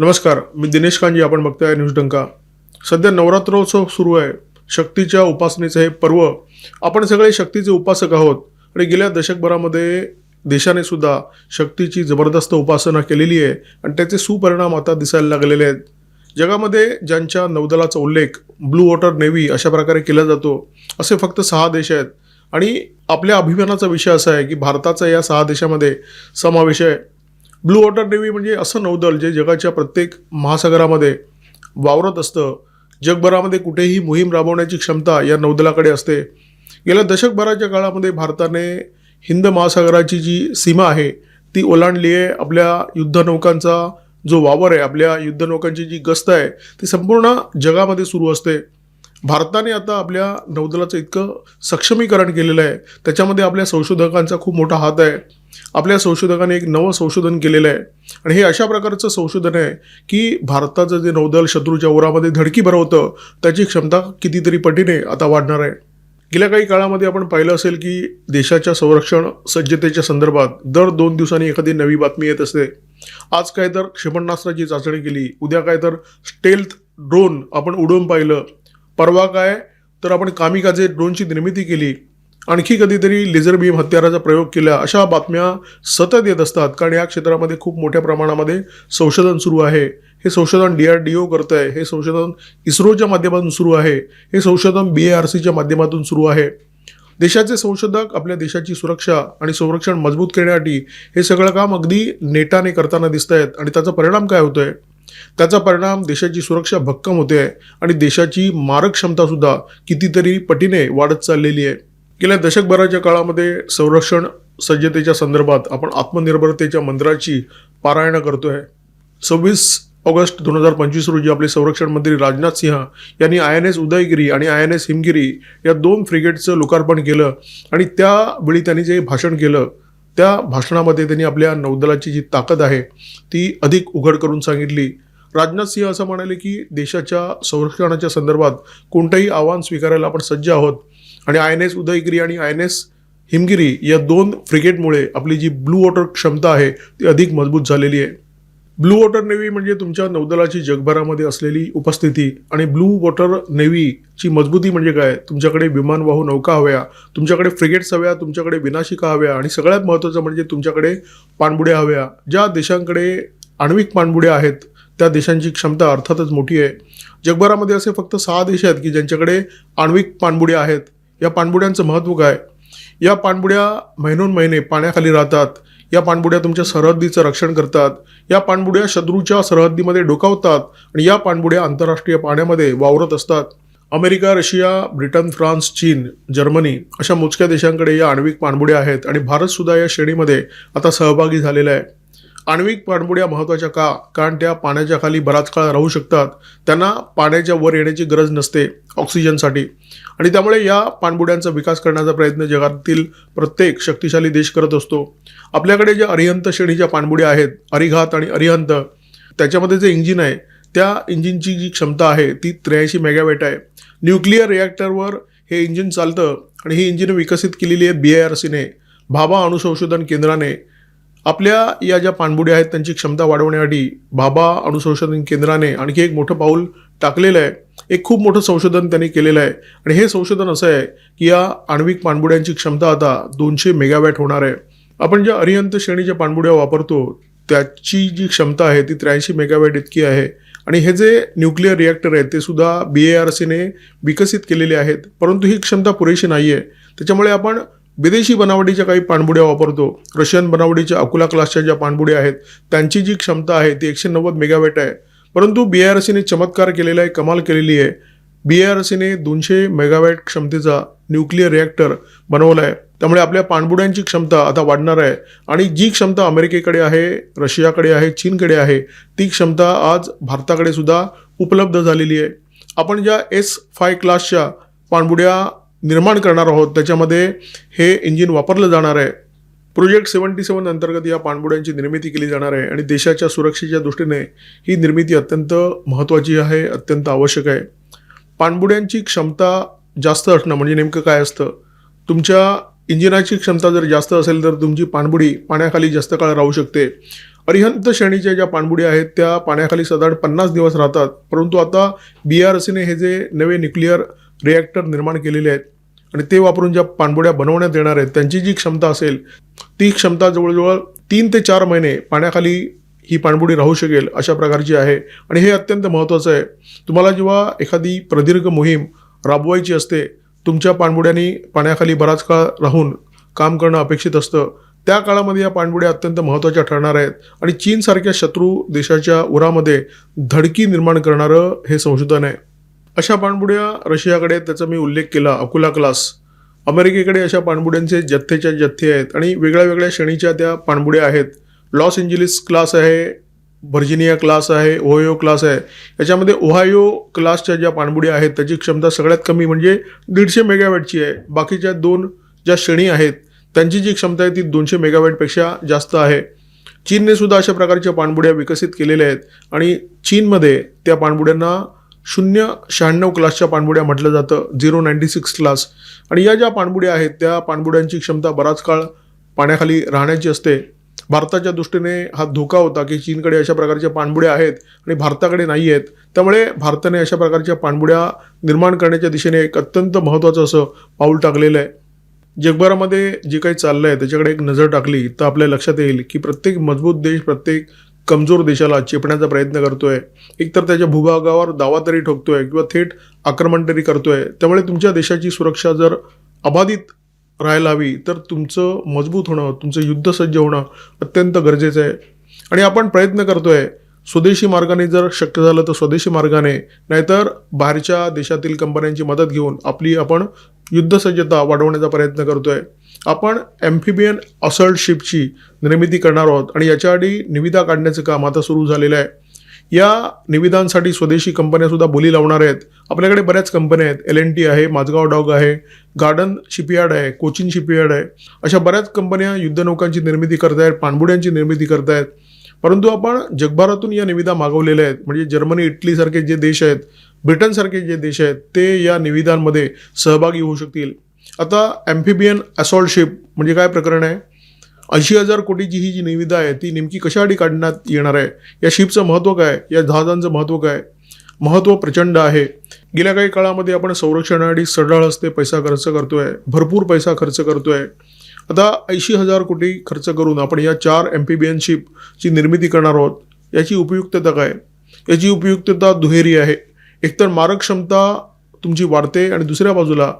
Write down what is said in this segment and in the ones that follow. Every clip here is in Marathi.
नमस्कार मी दिनेश कांजी आपण बघताय न्यूज डंका. सध्या नवरात्रोत्सव सुरू आहे. शक्तीच्या उपासनेचं हे पर्व आपण सगळे शक्तीचे उपासक आहोत. आणि गेल्या दशकभरामध्ये देशाने सुद्धा शक्तीची जबरदस्त उपासना केलेली आहे आणि त्याचे सुपरिणाम आता दिसायला लागलेले आहेत. जगामध्ये ज्यांच्या नौदलाचा उल्लेख ब्लू वॉटर नेव्ही अशा प्रकारे केला जातो असे फक्त सहा देश आहेत. आणि आपल्या अभिमानाचा विषय असा आहे की भारताचा या सहा देशामध्ये समावेश आहे. ब्लू वॉटर नेव्ही म्हणजे असं नौदल जे जगाच्या प्रत्येक महासागरामध्ये वावरत असतं. जगभरामध्ये कुठेही मोहीम राबवण्याची क्षमता या नौदलाकडे असते. गेल्या दशकभराच्या काळामध्ये भारताने हिंद महासागराची जी सीमा आहे ती ओलांडली आहे आपल्या युद्धनौकांचा जो वावर आहे आपल्या युद्धनौकांची जी गस्त आहे ती संपूर्ण जगामध्ये सुरू असते. भारताने आता आपल्या नौदलाचं इतकं सक्षमीकरण केलेलं आहे. त्याच्यामध्ये आपल्या संशोधकांचा खूप मोठा हात आहे. आपल्या संशोधकाने एक नवं संशोधन केलेलं आहे. आणि हे अशा प्रकारचं संशोधन आहे की भारताचं जे नौदल शत्रूच्या ओरामध्ये धडकी भरवतं त्याची क्षमता कितीतरी पटीने आता वाढणार आहे. गेल्या काही काळामध्ये आपण पाहिलं असेल की देशाच्या संरक्षण सज्जतेच्या संदर्भात दर दोन दिवसांनी एखादी नवी बातमी येत असते. आज काय तर क्षेपणास्त्राची चाचणी केली उद्या काय तर स्टेल्थ ड्रोन आपण उडवून पाहिलं. परवा काय? तर आपण कामिकाजे ड्रोनची निर्मिती केली. आणखी कधीतरी लेझर बीम हत्याराचा प्रयोग केला अशा बातम्या सतत येत असतात. कारण या क्षेत्रामध्ये खूप मोठ्या प्रमाणामध्ये संशोधन सुरू आहे. हे संशोधन डी आर डी ओ करत आहे हे संशोधन इस्रोच्या माध्यमातून सुरू आहे. हे संशोधन बी ए आर सीच्या माध्यमातून सुरू आहे. देशाचे संशोधक आपल्या देशाची सुरक्षा आणि संरक्षण मजबूत करण्यासाठी हे सगळं काम अगदी नेटाने करताना दिसत आहेत आणि त्याचा परिणाम काय होतोय? त्याचा परिणाम देशाची सुरक्षा भक्कम होते आहे आणि देशाची मारक क्षमतासुद्धा कितीतरी पटीने वाढत चाललेली आहे. गेल्या दशकभराच्या काळामध्ये संरक्षण सज्जतेच्या संदर्भात आपण आत्मनिर्भरतेच्या मंत्राची पारायण करतोय. सव्वीस ऑगस्ट दोन हजार पंचवीस रोजी आपले संरक्षण मंत्री राजनाथ सिंह यांनी आय एन एस उदयगिरी आणि आय एन एस हिमगिरी या दोन फ्रिगेटचं लोकार्पण केलं आणि त्यावेळी त्यांनी जे भाषण केलं त्या भाषणामध्ये त्यांनी आपल्या नौदलाची जी ताकद आहे ती अधिक उघड करून सांगितली. राजनाथ सिंह असं म्हणाले की देशाच्या संरक्षणाच्या संदर्भात कोणतंही आव्हान स्वीकारायला आपण सज्ज आहोत. आणि आय एन एस उदयगिरी आणि आय एन एस हिमगिरी या दोन फ्रिगेटमुळे आपली जी ब्लू वॉटर क्षमता आहे ती अधिक मजबूत झालेली आहे. ब्लू वॉटर नेव्ही म्हणजे तुमच्या नौदलाची जगभरामध्ये असलेली उपस्थिती आणि ब्लू वॉटर नेव्हीची मजबूती म्हणजे काय? तुमच्याकडे विमानवाहू नौका हव्या तुमच्याकडे फ्रिगेट्स हव्या तुमच्याकडे विनाशिका हव्या आणि सगळ्यात महत्त्वाचं म्हणजे तुमच्याकडे पाणबुड्या हव्या. ज्या देशांकडे आण्विक पाणबुड्या आहेत त्या देशांची क्षमता अर्थातच मोठी आहे. जगभरामध्ये असे फक्त सहा देश आहेत की ज्यांच्याकडे आण्विक पाणबुड्या आहेत. या पाणबुड्यांचं महत्त्व काय? या पाणबुड्या महिनोन महिने पाण्याखाली राहतात. या पाणबुड्या तुमच्या सरहद्दीचं रक्षण करतात. या पाणबुड्या शत्रूच्या सरहद्दीमध्ये डोकावतात आणि या पाणबुड्या आंतरराष्ट्रीय पाण्यामध्ये वावरत असतात. अमेरिका रशिया ब्रिटन फ्रान्स चीन जर्मनी अशा मोजक्या देशांकडे या आण्विक पाणबुड्या आहेत आणि भारतसुद्धा या श्रेणीमध्ये आता सहभागी झालेला आहे. आण्विक पाणबुड्या महत्त्वाच्या का? कारण त्या पाण्याच्या खाली बराच काळ राहू शकतात. त्यांना पाण्याच्या वर येण्याची गरज नसते ऑक्सिजनसाठी. आणि त्यामुळे या पाणबुड्यांचा विकास करण्याचा प्रयत्न जगातील प्रत्येक शक्तिशाली देश करत असतो. आपल्याकडे ज्या अरिहंत श्रेणीच्या पाणबुड्या आहेत अरिघात आणि अरिहंत त्याच्यामध्ये जे इंजिन आहे त्या इंजिनची जी क्षमता आहे ती त्र्याऐंशी मेगावॅट आहे. न्यूक्लिअर रिॲक्टरवर हे इंजिन चालतं आणि ही इंजिन विकसित केलेली आहे बी आय आर सीने भाभा अणुसंशोधन केंद्राने. आपल्या या ज्या पाणबुड्या आहेत त्यांची क्षमता वाढवण्यासाठी भाभा अणुसंशोधन केंद्राने आणखी एक मोठं पाऊल टाकलेलं आहे. एक खूप मोठं संशोधन त्यांनी केलेलं आहे. आणि हे संशोधन असं आहे की या आण्विक पाणबुड्यांची क्षमता आता दोनशे मेगावॅट होणार आहे. आपण ज्या अरिहंत श्रेणीच्या पाणबुड्या वापरतो त्याची जी क्षमता आहे ती त्र्याऐंशी मेगावॅट इतकी आहे. आणि हे जे न्यूक्लिअर रिॲक्टर आहेत ते सुद्धा बी ए आर सीने विकसित केलेले आहेत. परंतु ही क्षमता पुरेशी नाही आहे त्याच्यामुळे आपण विदेशी बनावटीच्या काही पाणबुड्या वापरतो. रशियन बनावटीच्या अकुला क्लासच्या ज्या पाणबुड्या आहेत त्यांची जी क्षमता आहे ती एकशे नव्वद मेगावॅट आहे. परंतु बी आर सीने चमत्कार केलेला आहे कमाल केलेली आहे. बी आर सीने दोनशे मेगावॅट क्षमतेचा न्यूक्लिअर रिॲक्टर बनवला आहे. त्यामुळे आपल्या पाणबुड्यांची क्षमता आता वाढणार आहे आणि जी क्षमता अमेरिकेकडे आहे रशियाकडे आहे चीनकडे आहे ती क्षमता आज भारताकडे सुद्धा उपलब्ध झालेली आहे. आपण ज्या एस फाय क्लासच्या पाणबुड्या निर्माण करणार आहोत त्याच्यामध्ये हे इंजिन वापरलं जाणार आहे. प्रोजेक्ट सेव्हन्टी सेवन अंतर्गत या पाणबुड्यांची निर्मिती केली जाणार आहे आणि देशाच्या सुरक्षेच्या दृष्टीने ही निर्मिती अत्यंत महत्त्वाची आहे अत्यंत आवश्यक आहे. पाणबुड्यांची क्षमता जास्त असणं म्हणजे नेमकं काय असतं? तुमच्या इंजिनाची क्षमता जर जास्त असेल तर तुमची पाणबुडी पाण्याखाली जास्त काळ राहू शकते. अरिहंत श्रेणीच्या ज्या पाणबुड्या आहेत त्या पाण्याखाली साधारण पन्नास दिवस राहतात. परंतु आता बी आर सीने हे जे नवे न्यूक्लिअर रिॲक्टर निर्माण केलेले आहेत आणि ते वापरून ज्या पाणबुड्या बनवण्यात येणार आहेत त्यांची जी क्षमता असेल ती क्षमता जवळजवळ तीन ते चार महिने पाण्याखाली ही पाणबुडी राहू शकेल अशा प्रकारची आहे. आणि हे अत्यंत महत्त्वाचं आहे. तुम्हाला जेव्हा एखादी प्रदीर्घ मोहीम राबवायची असते तुमच्या पाणबुड्यांनी पाण्याखाली बराच काळ राहून काम करणं अपेक्षित असतं. त्या काळामध्ये या पाणबुड्या अत्यंत महत्त्वाच्या ठरणार आहेत. आणि चीनसारख्या शत्रू देशाच्या उरामध्ये धडकी निर्माण करणारं हे संशोधन आहे. अशा पाणबुड्या रशियाकडे त्याचा मी उल्लेख केला अकुला क्लास अमेरिकेकडे अशा पाणबुड्यांचे जथ्थेच्या जथ्थे आहेत आणि वेगळ्या वेगळ्या श्रेणीच्या त्या पाणबुड्या आहेत. लॉस एंजेलिस क्लास आहे व्हर्जिनिया क्लास आहे ओहायो क्लास आहे. याच्यामध्ये ओहायो क्लासच्या ज्या पाणबुड्या आहेत त्याची क्षमता सगळ्यात कमी म्हणजे दीडशे मेगावॅटची आहे. बाकीच्या दोन ज्या श्रेणी आहेत त्यांची जी क्षमता आहे ती दोनशे मेगावॅटपेक्षा जास्त आहे. चीनने सुद्धा अशा प्रकारच्या पाणबुड्या विकसित केलेल्या आहेत आणि चीनमध्ये त्या पाणबुड्यांना शून्य शहाण्णव क्लासच्या पाणबुड्या म्हटलं जातं. Zero ninety six class. आणि या ज्या पाणबुड्या आहेत त्या पाणबुड्यांची क्षमता बराच काळ पाण्याखाली राहण्याची असते. भारताच्या दृष्टीने हा धोका होता की चीनकडे अशा प्रकारच्या पाणबुड्या आहेत आणि भारताकडे नाही आहेत. त्यामुळे भारताने अशा प्रकारच्या पाणबुड्या निर्माण करण्याच्या दिशेने एक अत्यंत महत्त्वाचं असं पाऊल टाकलेलं आहे. जगभरामध्ये जे काही चाललं आहे त्याच्याकडे एक नजर टाकली तर आपल्या लक्षात येईल की प्रत्येक मजबूत देश प्रत्येक कमजोर देशाला चेपण्याचा प्रयत्न करतोय. एकतर त्याच्या भूभागावर दावा तरी ठोकतोय किंवा थेट आक्रमण तरी करतोय. त्यामुळे तुमच्या देशाची सुरक्षा जर अबाधित राहायला हवी तर तुमचं मजबूत होणं तुमचं युद्धसज्ज होणं अत्यंत गरजेचं आहे. आणि आपण प्रयत्न करतोय स्वदेशी मार्गाने जर शक्य झालं तर स्वदेशी मार्गाने नाहीतर बाहेरच्या देशातील कंपन्यांची मदत घेऊन आपली आपण युद्धसज्जता वाढवण्याचा प्रयत्न करतोय. आपण ॲम्फिबियन असल्ट शिपची निर्मिती करणार आहोत आणि याच्याआधी निविदा काढण्याचं काम आता सुरू झालेलं आहे. या निविदांसाठी स्वदेशी कंपन्यासुद्धा बोली लावणार आहेत. आपल्याकडे बऱ्याच कंपन्या आहेत. एल एन टी आहे माझगाव डॉग आहे गार्डन शिपयार्ड आहे कोचिन शिपयार्ड आहे. अशा बऱ्याच कंपन्या युद्धनौकांची निर्मिती करतायत पाणबुड्यांची निर्मिती करतायत. परंतु आपण जगभरातून या निविदा मागवलेल्या आहेत. म्हणजे जर्मनी इटलीसारखे जे देश आहेत ब्रिटनसारखे जे देश आहेत ते या निविदांमध्ये सहभागी होऊ शकतील. आता ॲम्फिबियन असॉल्ट शिप म्हणजे काय प्रकरण आहे? ऐंशी हजार कोटीची ही जी निविदा आहे ती नेमकी कशासाठी काढण्यात येणार आहे? या शिपचं महत्त्व काय? या जहाजांचं महत्त्व काय? महत्त्व प्रचंड आहे. गेल्या काही काळामध्ये आपण संरक्षणासाठी सरळ हस्ते पैसा खर्च करतोय भरपूर पैसा खर्च करतोय. आता ऐंशी हजार कोटी खर्च करून आपण या चार एम्फिबियन शिपची निर्मिती करणार आहोत. याची उपयुक्तता काय? याची उपयुक्तता दुहेरी आहे. एकतर मारक क्षमता तुमची वाढते आणि दुसऱ्या बाजूला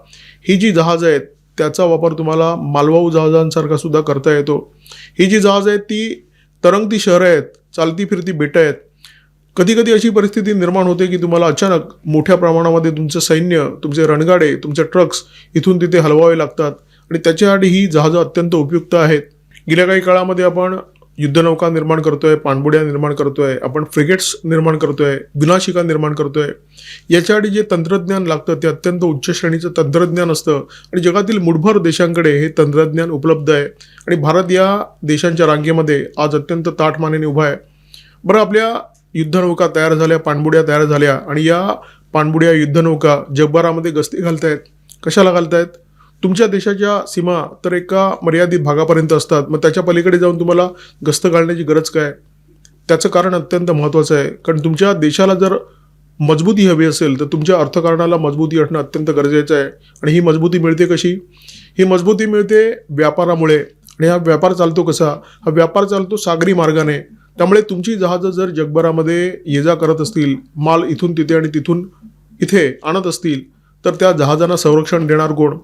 ही जी जहाजं आहेत त्याचा वापर तुम्हाला मालवाहू जहाजांसारखा सुद्धा करता येतो. ही जी जहाजं आहेत ती तरंगती शहरं आहेत चालती फिरती बेटं आहेत. कधी कधी अशी परिस्थिती निर्माण होते की तुम्हाला अचानक मोठ्या प्रमाणामध्ये तुमचं सैन्य तुमचे रणगाडे तुमचे ट्रक्स इथून तिथे हलवावे लागतात. आणि त्याच्यासाठी ही जहाजं अत्यंत उपयुक्त आहेत. गेल्या काही काळामध्ये आपण युद्धनौका निर्माण करतोय पाणबुड्या निर्माण करतोय आपण फ्रिगेट्स निर्माण करतोय विनाशिका निर्माण करतोय. याच्यासाठी जे तंत्रज्ञान लागतं ते अत्यंत उच्च श्रेणीचं तंत्रज्ञान असतं. आणि जगातील मुठभर देशांकडे हे तंत्रज्ञान उपलब्ध आहे. आणि भारत या देशांच्या रांगेमध्ये आज अत्यंत ताठमानेने उभा आहे. बरं आपल्या युद्धनौका तयार झाल्या पाणबुड्या तयार झाल्या आणि या पाणबुड्या युद्धनौका जगभरामध्ये गस्ती घालतायत. कशाला घालतायत? तुमच्या देशाच्या सीमा तर एका मर्यादित भागापर्यंत असतात. मग त्याच्या पलीकडे जाऊन तुम्हाला गस्त घालण्याची गरज काय? त्याचं कारण अत्यंत महत्त्वाचं आहे. कारण तुमच्या देशाला जर मजबूती हवी असेल तर तुमच्या अर्थकारणाला मजबूती असणं अत्यंत गरजेचं आहे. आणि ही मजबूती मिळते कशी? ही मजबूती मिळते व्यापारामुळे. आणि हा व्यापार चालतो कसा? हा व्यापार चालतो सागरी मार्गाने. त्यामुळे तुमची जहाजं जर जगभरामध्ये ये जा करत असतील माल इथून तिथे आणि तिथून इथे आणत असतील तर त्या जहाजांना संरक्षण देणार कोण?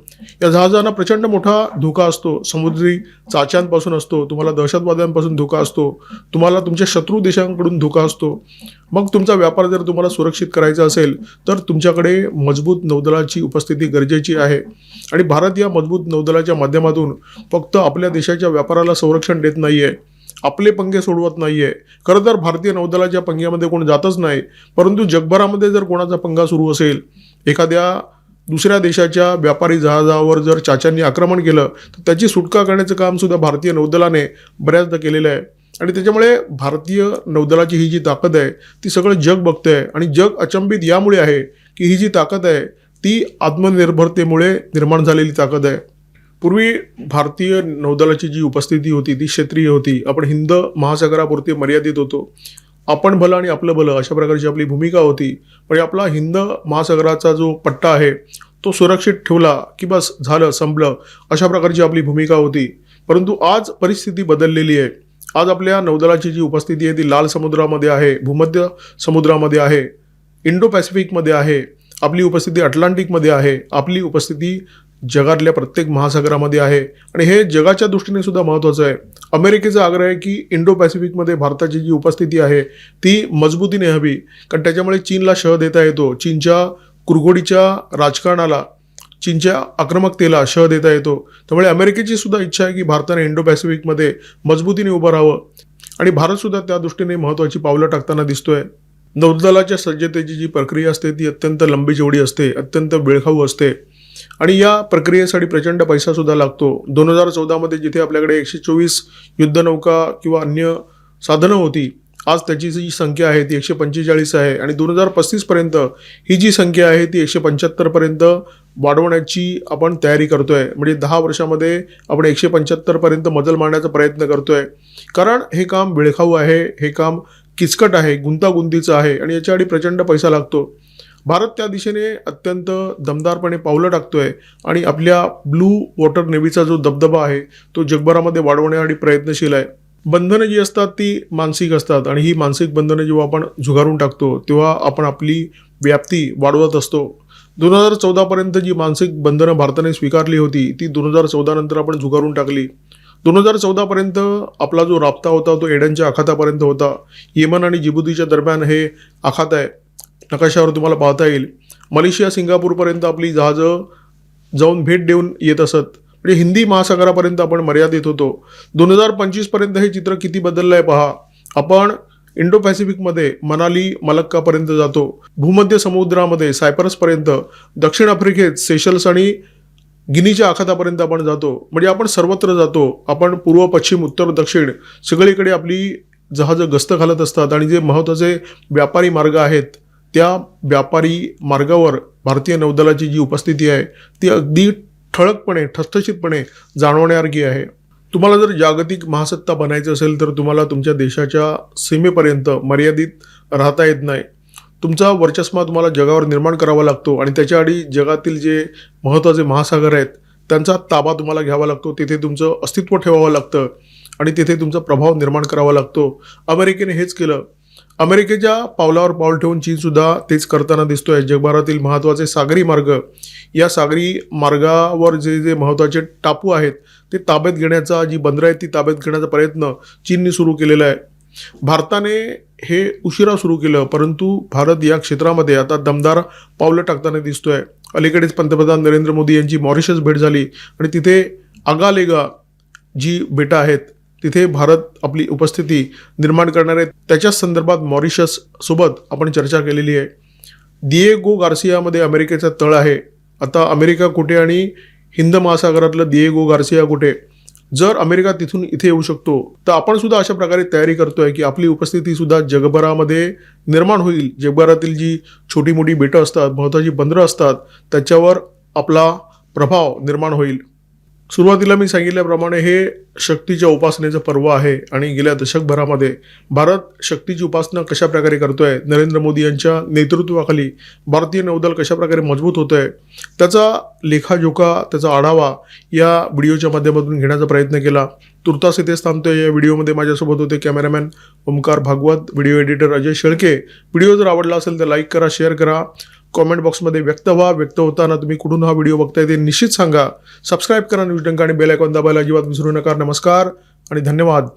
या जहाजांना प्रचंड मोठा धोका असतो. समुद्री चाच्यांपासून असतो. तुम्हाला दहशतवाद्यांपासून धोका असतो. तुम्हाला तुमच्या शत्रू देशांकडून धोका असतो. मग तुमचा व्यापार जर तुम्हाला सुरक्षित करायचा असेल तर तुमच्याकडे मजबूत नौदलाची उपस्थिती गरजेची आहे. आणि भारत या मजबूत नौदलाच्या माध्यमातून फक्त आपल्या देशाच्या व्यापाराला संरक्षण देत नाही आहे आपले पंगे सोडवत नाहीये. खरं तर भारतीय नौदलाच्या पंग्यामध्ये कोण जातच नाही परंतु जगभरामध्ये जर कोणाचा पंगा सुरू असेल एखाद्या दुसऱ्या देशाच्या व्यापारी जहाजावर जर चाच्यांनी आक्रमण केलं तर त्याची सुटका करण्याचं कामसुद्धा भारतीय नौदलाने बऱ्याचदा केलेलं आहे. आणि त्याच्यामुळे भारतीय नौदलाची ही जी ताकद आहे ती सगळं जग बघतं आहे आणि जग अचंबित यामुळे आहे की ही जी ताकद आहे ती आत्मनिर्भरतेमुळे निर्माण झालेली ताकद आहे. पूर्वी भारतीय नौदलाची जी उपस्थिती होती ती क्षेत्रीय होती. आपण हिंद महासागरापुरती मर्यादित होतो. आपण भलं आणि आपलं भलं अशा प्रकारची आपली भूमिका होती. म्हणजे आपला हिंद महासागराचा जो पट्टा आहे तो सुरक्षित ठेवला की बस झालं संपलं अशा प्रकारची आपली भूमिका होती. परंतु आज परिस्थिती बदललेली आहे. आज आपल्या नौदलाची जी उपस्थिती आहे ती लाल समुद्रामध्ये आहे भूमध्य समुद्रामध्ये आहे इंडो पॅसिफिकमध्ये आहे आपली उपस्थिती अटलांटिकमध्ये आहे आपली उपस्थिती जगातल्या प्रत्येक महासागरामध्ये आहे. आणि हे जगाच्या दृष्टीने सुद्धा महत्त्वाचं आहे. अमेरिकेचा आग्रह आहे की इंडो पॅसिफिकमध्ये भारताची जी उपस्थिती आहे ती मजबूतीने हवी. कारण त्याच्यामुळे चीनला शह देता येतो. चीनच्या कुरघोडीच्या राजकारणाला चीनच्या आक्रमकतेला शह देता येतो. त्यामुळे अमेरिकेची सुद्धा इच्छा आहे की भारताने इंडो पॅसिफिकमध्ये मजबूतीने उभं राहावं. आणि भारतसुद्धा त्या दृष्टीने महत्त्वाची पावलं टाकताना दिसतोय. नौदलाच्या सज्जतेची जी प्रक्रिया असते ती अत्यंत लंबी चौडी असते अत्यंत वेळखाऊ असते. आणि या प्रक्रियेसाठी प्रचंड पैसासुद्धा लागतो. दोन हजार चौदामध्ये जिथे आपल्याकडे एकशे चोवीस युद्धनौका किंवा अन्य साधनं होती आज त्याची जी संख्या आहे ती एकशे पंचेचाळीस आहे. आणि दोन हजार पस्तीसपर्यंत ही जी संख्या आहे ती एकशे पंच्याहत्तरपर्यंत वाढवण्याची आपण तयारी करतोय. म्हणजे दहा वर्षामध्ये आपण एकशे पंच्याहत्तरपर्यंत मजल मारण्याचा प्रयत्न करतोय. कारण हे काम वेळखाऊ आहे हे काम किचकट आहे गुंतागुंतीचं आहे आणि याच्यासाठी प्रचंड पैसा लागतो. भारत त्या दिशेने अत्यंत दमदारपणे पावलं टाकतोय आणि आपल्या ब्लू वॉटर नेव्हीचा जो दबदबा आहे तो जगभरामध्ये वाढवण्यासाठी प्रयत्नशील आहे. बंधनं जी असतात ती मानसिक असतात आणि ही मानसिक बंधनं जेव्हा आपण झुगारून टाकतो तेव्हा आपण आपली व्याप्ती वाढवत असतो. दोन हजार चौदापर्यंत जी मानसिक बंधनं भारताने स्वीकारली होती ती दोन हजार चौदानंतर आपण झुगारून टाकली. दोन हजार चौदापर्यंत आपला जो राबता होता तो एडनच्या आखातापर्यंत होता. येमन आणि जिबुतीच्या दरम्यान हे आखात आहे. नकाशावर तुम्हाला पाहता येईल. मलेशिया सिंगापूरपर्यंत आपली जहाजं जाऊन भेट देऊन येत असत. म्हणजे हिंदी महासागरापर्यंत आपण मर्यादित होतो. दोन हजार पंचवीसपर्यंत हे चित्र किती बदललं आहे पहा. आपण इंडो पॅसिफिकमध्ये मनाली मलक्कापर्यंत जातो. भूमध्य समुद्रामध्ये सायप्रसपर्यंत दक्षिण आफ्रिकेत सेशल्स आणि गिनीच्या आखातापर्यंत आपण जातो. म्हणजे आपण सर्वत्र जातो. आपण पूर्व पश्चिम उत्तर दक्षिण सगळीकडे आपली जहाजं गस्त घालत असतात. आणि जे महत्त्वाचे व्यापारी मार्ग आहेत त्या व्यापारी मार्गावर भारतीय नौदलाची जी उपस्थिती आहे ती अगदी ठळकपणे ठसठशीतपणे जाणवण्यासारखी आहे. तुम्हाला जर जागतिक महासत्ता बनायचं असेल तर तुम्हाला तुमच्या देशाच्या सीमेपर्यंत मर्यादित राहता येत नाही. तुमचा वर्चस्मा तुम्हाला जगावर निर्माण करावा लागतो आणि त्याच्याआधी जगातील जे महत्त्वाचे महासागर आहेत त्यांचा ताबा तुम्हाला घ्यावा लागतो. तिथे तुमचं अस्तित्व ठेवावं लागतं आणि तिथे तुमचा प्रभाव निर्माण करावा लागतो. अमेरिकेने हेच केलं. अमेरिकेच्या पावलावर पाऊल ठेवून चीनसुद्धा तेच करताना दिसतोय. जगभरातील महत्त्वाचे सागरी मार्ग या सागरी मार्गावर जे जे महत्त्वाचे टापू आहेत ते ताब्यात घेण्याचा जी बंदरं आहेत ती ताब्यात घेण्याचा प्रयत्न चीनने सुरू केलेला आहे. भारताने हे उशिरा सुरू केलं परंतु भारत या क्षेत्रामध्ये आता दमदार पावलं टाकताना दिसतोय. अलीकडेच पंतप्रधान नरेंद्र मोदी यांची मॉरिशस भेट झाली आणि तिथे आगालेगा जी बेटा आहेत तिथे भारत आपली उपस्थिती निर्माण करणार आहे. त्याच्याच संदर्भात मॉरिशस सोबत आपण चर्चा केलेली आहे. दिएगो गार्सियामध्ये अमेरिकेचा तळ आहे. आता अमेरिका कुठे आणि हिंद महासागरातलं दिएगो गार्सिया कुठे? जर अमेरिका तिथून इथे येऊ शकतो तर आपण सुद्धा अशा प्रकारे तयारी करतोय की आपली उपस्थिती सुद्धा जगभरामध्ये निर्माण होईल. जगभरातील जी छोटी मोठी बेटं असतात महत्त्वाची बंदरं असतात त्याच्यावर आपला प्रभाव निर्माण होईल. सुरुवातीला मी सांगितल्याप्रमाणे हे शक्तीच्या उपासनेचं पर्व आहे आणि गेल्या दशकभरामध्ये भारत शक्तीची उपासना कशा प्रकारे करतोय नरेंद्र मोदी यांच्या नेतृत्वाखाली भारतीय नौदल कशाप्रकारे मजबूत होतं आहे त्याचा लेखाजोखा त्याचा आढावा या व्हिडिओच्या माध्यमातून घेण्याचा प्रयत्न केला. तुर्तास इथेच थांबतोय. या व्हिडिओमध्ये माझ्यासोबत होते cameraman Omkar Bhagwat video editor Ajay Shelke. Video जर आवडला असेल तर लाईक करा शेअर करा. कॉमेंट बॉक्समध्ये व्यक्त व्हा व्यक्त होताना तुम्ही कुठून हा व्हिडिओ बघताय ते निश्चित सांगा. सबस्क्राईब करा न्यूज डंका आणि बेल आयकॉन दाबायला अजिबात विसरू नका. नमस्कार आणि धन्यवाद.